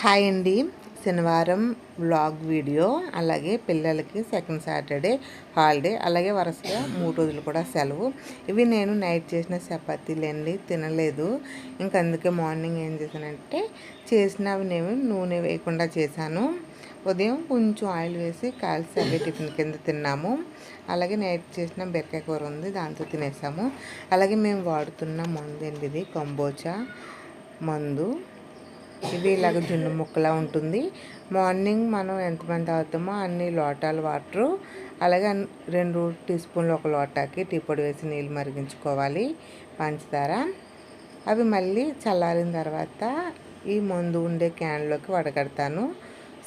Hi అండి. శనివారం vlog video అలాగే పిల్లలకి సెకండ్ సాటర్డే హాలిడే అలాగే వరుసగా మూడు రోజులు కూడా సెలవు. ఇవి నేను నైట్ చేసిన చపాతీలండి తినలేదు. ఇంకా అందుకే మార్నింగ్ ఏం చేశానంటే చేసినవి నేను నూనె వేయకుండా చేశాను. ఉదయం కొంచెం ఆయిల్ వేసి కాల్చి అవే టిఫిన్ కింద తిన్నాము. అలాగే నైట్ చేసిన బెరకాయ కూర ఉంది దాంతో తినేసాము. అలాగే మేము వాడుతున్న మందు అండి ఇది కంబోచా మందు. ఇది ఇలాగ జున్ను ముక్కలా ఉంటుంది. మార్నింగ్ మనం ఎంతమంది తాగుతామో అన్ని లోటాలు వాటరు అలాగే రెండు టీ స్పూన్లు ఒక లోటాకి టీ పొడి వేసి నీళ్ళు మరిగించుకోవాలి. పంచదార. అవి మళ్ళీ చల్లారిన తర్వాత ఈ మందు ఉండే క్యాన్లోకి వడగడతాను.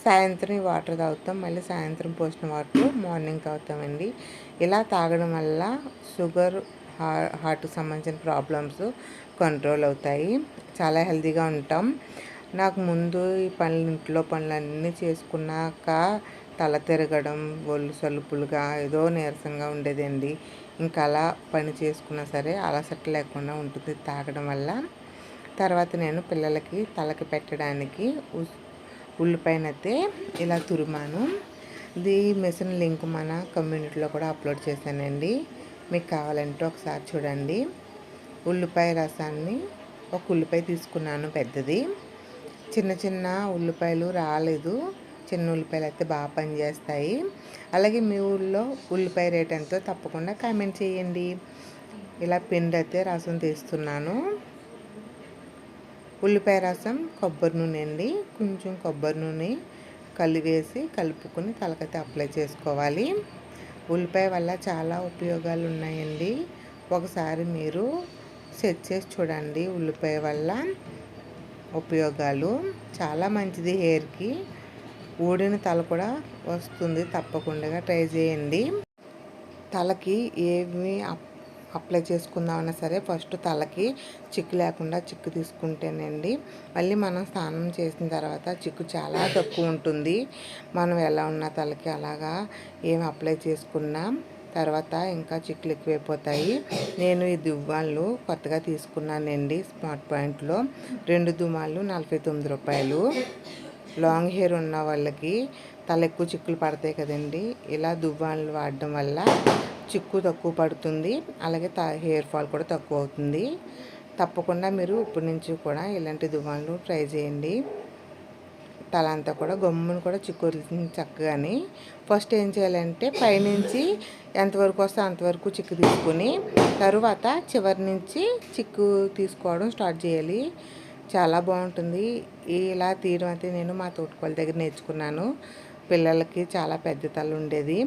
సాయంత్రం ఈ వాటర్ తాగుతాం మళ్ళీ సాయంత్రం పోసిన వాటర్ మార్నింగ్ తాగుతామండి. ఇలా తాగడం వల్ల షుగర్ హార్ట్కి సంబంధించిన ప్రాబ్లమ్స్ కంట్రోల్ అవుతాయి. చాలా హెల్తీగా ఉంటాం. నాకు ముందు ఈ పనులు ఇంట్లో పనులన్నీ చేసుకున్నాక తల తిరగడం ఒళ్ళు సలుపులుగా ఏదో నీరసంగా ఉండేదండి. ఇంకా అలా పని చేసుకున్నా సరే అలసట లేకుండా ఉంటుంది తాగడం వల్ల. తర్వాత నేను పిల్లలకి తలకి పెట్టడానికి ఉల్లిపాయనైతే ఇలా తురిమాను. ఇది మిషన్ లింక్ మన కమ్యూనిటీలో కూడా అప్లోడ్ చేశానండి. మీకు కావాలంటే ఒకసారి చూడండి. ఉల్లిపాయ రసాన్ని ఒక ఉల్లిపాయ తీసుకున్నాను పెద్దది. చిన్న చిన్న ఉల్లిపాయలు రాలేదు. చిన్న ఉల్లిపాయలు అయితే బాగా పనిచేస్తాయి. అలాగే మీ ఊళ్ళో ఉల్లిపాయ రేట్ ఎంతో తప్పకుండా కామెంట్ చేయండి. ఇలా పిండి అయితే రసం తీస్తున్నాను. ఉల్లిపాయ రసం కొబ్బరి నూనె అండి. కొంచెం కొబ్బరి నూనె కలివేసి కలుపుకొని తలకైతే అప్లై చేసుకోవాలి. ఉల్లిపాయ వల్ల చాలా ఉపయోగాలు ఉన్నాయండి. ఒకసారి మీరు సెట్ చేసి చూడండి ఉల్లిపాయ వల్ల. ఉపయోగాలు. చాలా మంచిది హెయిర్కి ఊడిన తల కూడా వస్తుంది తప్పకుండా ట్రై చేయండి. తలకి ఏమి అప్లై చేసుకుందామన్నా సరే ఫస్ట్ తలకి చిక్కు లేకుండా చిక్కు తీసుకుంటేనండి. మళ్ళీ మనం స్నానం చేసిన తర్వాత చిక్కు చాలా తక్కువ ఉంటుంది. మనం ఎలా ఉన్న తలకి అలాగా ఏమి అప్లై చేసుకున్నాం తర్వాత ఇంకా చిక్కులు ఎక్కువైపోతాయి. నేను ఈ దువ్వాళ్ళు కొత్తగా తీసుకున్నానండి స్మార్ట్ పాయింట్లో. రెండు దుమ్మాళ్ళు నలభై తొమ్మిది రూపాయలు. లాంగ్ హెయిర్ ఉన్న వాళ్ళకి తల ఎక్కువ చిక్కులు పడతాయి కదండి. ఇలా దువ్వాళ్ళు వాడడం వల్ల చిక్కు తక్కువ పడుతుంది. అలాగే హెయిర్ ఫాల్ కూడా తక్కువ అవుతుంది. తప్పకుండా మీరు ఇప్పటి నుంచి కూడా ఇలాంటి దువ్వాళ్ళు ట్రై చేయండి. తల అంతా కూడా గమ్మును కూడా చిక్కుతుంది చక్కగాని. ఫస్ట్ ఏం చేయాలంటే పైనుంచి ఎంతవరకు వస్తే అంతవరకు చిక్కు తీసుకుని తరువాత చివరి నుంచి చిక్కు తీసుకోవడం స్టార్ట్ చేయాలి. చాలా బాగుంటుంది. ఇలా తీయడం అయితే నేను మా తోటకోళ్ళ దగ్గర నేర్చుకున్నాను. పిల్లలకి చాలా పెద్ద తల ఉండేది.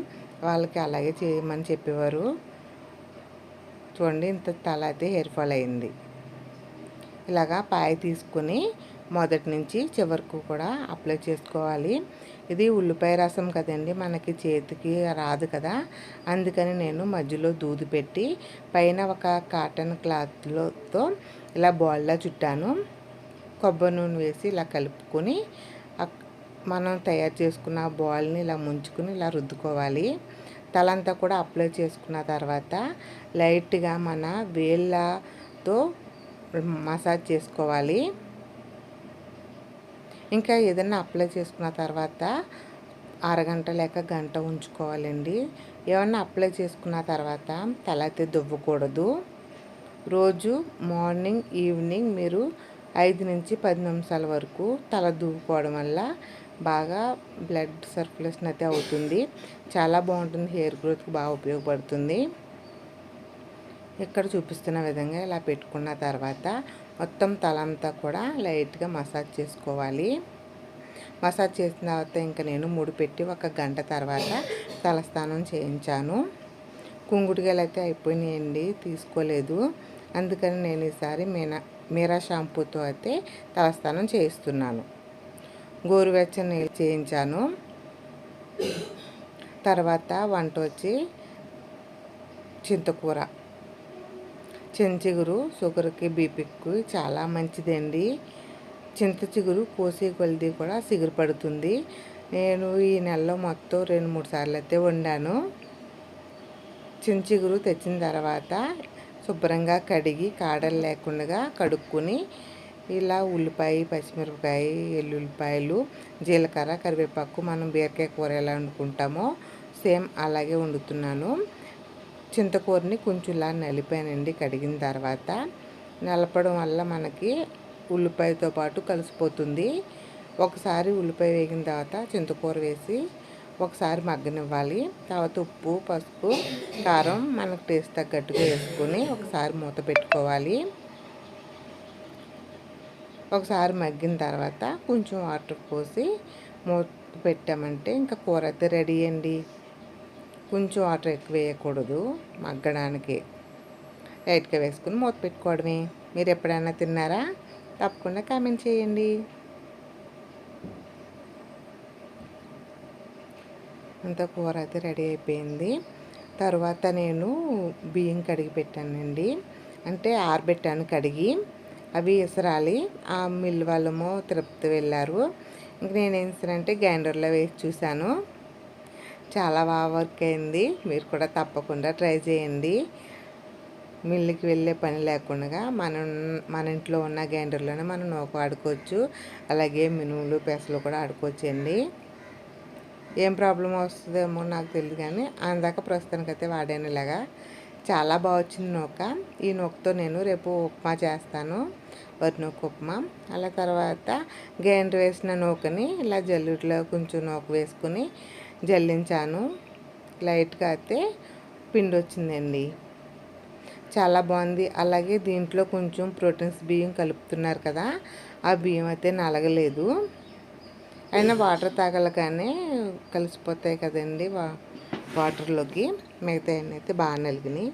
వాళ్ళకి అలాగే చేయమని చెప్పేవారు. చూడండి ఇంత తల అయితే హెయిర్ ఫాల్ అయింది. ఇలాగా పాయ తీసుకుని మొదటి నుంచి చివరకు కూడా అప్లై చేసుకోవాలి. ఇది ఉల్లిపాయ రసం కదండి మనకి చేతికి రాదు కదా. అందుకని నేను మధ్యలో దూది పెట్టి పైన ఒక కాటన్ క్లాత్లతో ఇలా బాల్లా చుట్టాను. కొబ్బరి నూనె వేసి ఇలా కలుపుకొని మనం తయారు చేసుకున్న బాల్ని ఇలా ముంచుకుని ఇలా రుద్దుకోవాలి. తలంతా కూడా అప్లై చేసుకున్న తర్వాత లైట్గా మన వేళ్ళతో మసాజ్ చేసుకోవాలి. ఇంకా ఏదైనా అప్లై చేసుకున్న తర్వాత అరగంట లేక గంట ఉంచుకోవాలండి. ఏమన్నా అప్లై చేసుకున్న తర్వాత తల అయితే దువ్వకూడదు. రోజు మార్నింగ్ ఈవినింగ్ మీరు ఐదు నుంచి పది నిమిషాల వరకు తల దువ్వుకోవడం వల్ల బాగా బ్లడ్ సర్క్యులేషన్ అయితే అవుతుంది. చాలా బాగుంటుంది. హెయిర్ గ్రోత్కి బాగా ఉపయోగపడుతుంది. ఇక్కడ చూపిస్తున్న విధంగా ఇలా పెట్టుకున్న తర్వాత మొత్తం తలంతా కూడా లైట్గా మసాజ్ చేసుకోవాలి. మసాజ్ చేసిన తర్వాత ఇంకా నేను ముడి పెట్టి ఒక గంట తర్వాత తలస్నానం చేయించాను. కుంగుడుగాయలు అయితే అయిపోయినాయండి తీసుకోలేదు. అందుకని నేను ఈసారి మీనా మీరా షాంపూతో అయితే తలస్నానం చేయిస్తున్నాను. గోరువెచ్చని నీళ్ళు చేయించాను. తర్వాత వంట వచ్చి చింతకూర. చెంచిగురు షుగర్కి బీపీకి చాలా మంచిదండి. చింత చిగురు కోసే కొలిది కూడా సిగురు పడుతుంది. నేను ఈ నెలలో మొత్తం రెండు మూడు సార్లు అయితే వండాను. చిగురు తెచ్చిన తర్వాత శుభ్రంగా కడిగి కాడలు లేకుండా కడుక్కుని ఇలా ఉల్లిపాయ పచ్చిమిరపకాయ ఎల్లుల్లిపాయలు జీలకర్ర కరివేపాకు మనం బీరకాయ కూర ఎలా వండుకుంటామో సేమ్ అలాగే వండుతున్నాను. చింతకూరని కొంచెం ఇలా నలిపానండి. కడిగిన తర్వాత నలపడం వల్ల మనకి ఉల్లిపాయతో పాటు కలిసిపోతుంది. ఒకసారి ఉల్లిపాయ వేగిన తర్వాత చింతకూర వేసి ఒకసారి మగ్గనివ్వాలి. తర్వాత ఉప్పు పసుపు కారం మనకు టేస్ట్ తగ్గట్టుగా వేసుకొని ఒకసారి మూత పెట్టుకోవాలి. ఒకసారి మగ్గిన తర్వాత కొంచెం వాటర్ పోసి మూత పెట్టామంటే ఇంకా కూర అయితే రెడీ అండి. కొంచెం వాటర్ ఎక్కువ వేయకూడదు మగ్గడానికి. లైట్గా వేసుకుని మూత పెట్టుకోవడమే. మీరు ఎప్పుడైనా తిన్నారా? తప్పకుండా కామెంట్ చేయండి. అంత కూర అయితే రెడీ అయిపోయింది. తర్వాత నేను బియ్యం కడిగి పెట్టానండి. అంటే ఆరబెట్టాను కడిగి. అవి ఇసరాలి ఆ మిల్ వాళ్ళము తిరుపతి వెళ్ళారు. ఇంక నేను ఏం చేశానంటే గ్రైండర్లో వేసి చూశాను. చాలా బాగా వర్క్ అయింది. మీరు కూడా తప్పకుండా ట్రై చేయండి. మిల్లుకి వెళ్ళే పని లేకుండా మనం మన ఇంట్లో ఉన్న గ్రైండర్లోనే మనం నూక ఆడుకోవచ్చు. అలాగే మినుములు పెసలు కూడా ఆడుకోవచ్చు అండి ఏం ప్రాబ్లం వస్తుందేమో నాకు తెలియదు కానీ అందాక ప్రస్తుతానికి అయితే వాడాను ఇలాగా. చాలా బాగా వచ్చింది నూక. ఈ నూకతో నేను రేపు ఉప్మా చేస్తాను. వరి నూక ఉప్మా. అలా తర్వాత గ్రైండర్ వేసిన నూకని ఇలా జల్లుట్లో కొంచెం నూక వేసుకుని జల్లించాను. లైట్గా అయితే పిండి వచ్చిందండి చాలా బాగుంది. అలాగే దీంట్లో కొంచెం ప్రోటీన్స్ బియ్యం కలుపుతున్నారు కదా ఆ బియ్యం అయితే నలగలేదు. అయినా వాటర్ తాగలగానే కలిసిపోతాయి కదండి వా వాటర్లోకి. మిగతా అయితే బాగా నలిగినాయి.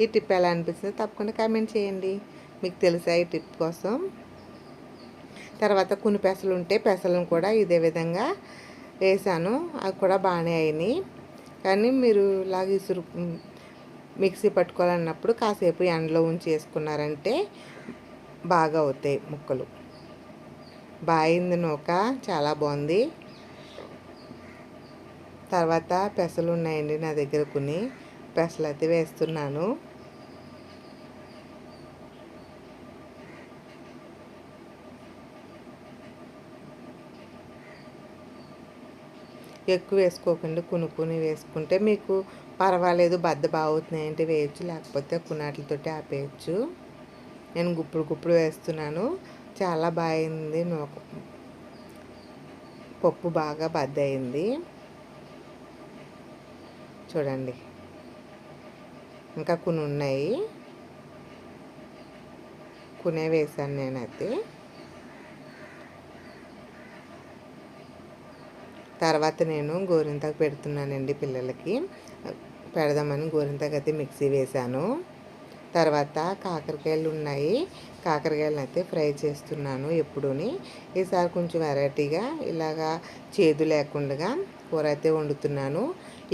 ఈ టిప్ ఎలా అనిపిస్తుంది తప్పకుండా కామెంట్ చేయండి. మీకు తెలుసా ఈ టిప్ కోసం. తర్వాత కొన్ని పెసలు ఉంటే పెసలను కూడా ఇదే విధంగా వేసాను. అవి కూడా బాగానే అయినాయి. కానీ మీరు ఇలాగ ఇసురు మిక్సీ పట్టుకోవాలన్నప్పుడు కాసేపు ఎండలో ఉంచి వేసుకున్నారంటే బాగా అవుతాయి ముక్కలు. బాయింది నూక. చాలా బాగుంది. తర్వాత పెసలు ఉన్నాయండి నా దగ్గర కొన్ని. పెసలు అయితే వేస్తున్నాను. ఎక్కువ వేసుకోకండి కొనుక్కుని వేసుకుంటే మీకు పర్వాలేదు బద్ద బాగుతున్నాయి అంటే వేయచ్చు లేకపోతే కునాట్లతోటి ఆపేయచ్చు. నేను గుప్పుడు గుప్పుడు వేస్తున్నాను. చాలా బాగుంది నూక పప్పు బాగా బద్ద అయింది చూడండి. ఇంకా కొన్ని ఉన్నాయి కొనే వేసాను నేనైతే. తర్వాత నేను గోరింతాకు పెడుతున్నానండి పిల్లలకి. పెడదామని గోరింతాకు అయితే మిక్సీ వేశాను. తర్వాత కాకరకాయలు ఉన్నాయి. కాకరకాయలను అయితే ఫ్రై చేస్తున్నాను ఎప్పుడూని. ఈసారి కొంచెం వెరైటీగా ఇలాగా చేదు లేకుండా కూర అయితే వండుతున్నాను.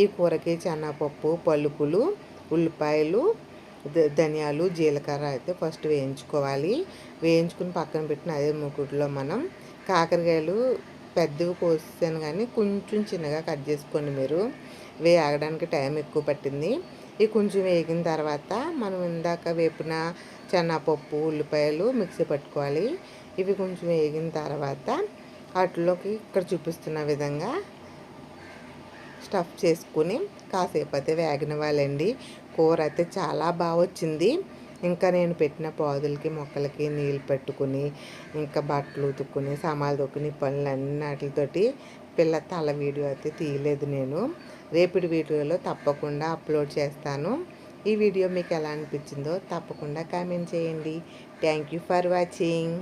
ఈ కూరకి చెన్నపప్పు పలుపులు ఉల్లిపాయలు ధనియాలు జీలకర్ర అయితే ఫస్ట్ వేయించుకోవాలి. వేయించుకుని పక్కన పెట్టిన అదే మూకుడులో మనం కాకరకాయలు పెద్దవి కోసాను కానీ కొంచెం చిన్నగా కట్ చేసుకోండి మీరు. వేగడానికి టైం ఎక్కువ పట్టింది. ఇవి కొంచెం వేగిన తర్వాత మనం ఇందాక వేపిన చెన్నపప్పు ఉల్లిపాయలు మిక్సీ పట్టుకోవాలి. ఇవి కొంచెం వేగిన తర్వాత వాటిలోకి ఇక్కడ చూపిస్తున్న విధంగా స్టఫ్ చేసుకుని కాసేపు అయితే వేగనివ్వాలండి కూర అయితే చాలా బాగా వచ్చింది. ఇంకా నేను పెట్టిన పాదులకి మొక్కలకి నీళ్ళు పెట్టుకుని ఇంకా బట్టలు ఉతుక్కుని సామాన్లు తొక్కుని పనులన్నిటితోటి పిల్ల తల వీడియో అయితే తీయలేదు నేను. రేపటి వీడియోలో తప్పకుండా అప్లోడ్ చేస్తాను. ఈ వీడియో మీకు ఎలా అనిపించిందో తప్పకుండా కామెంట్ చేయండి. Thank you for watching.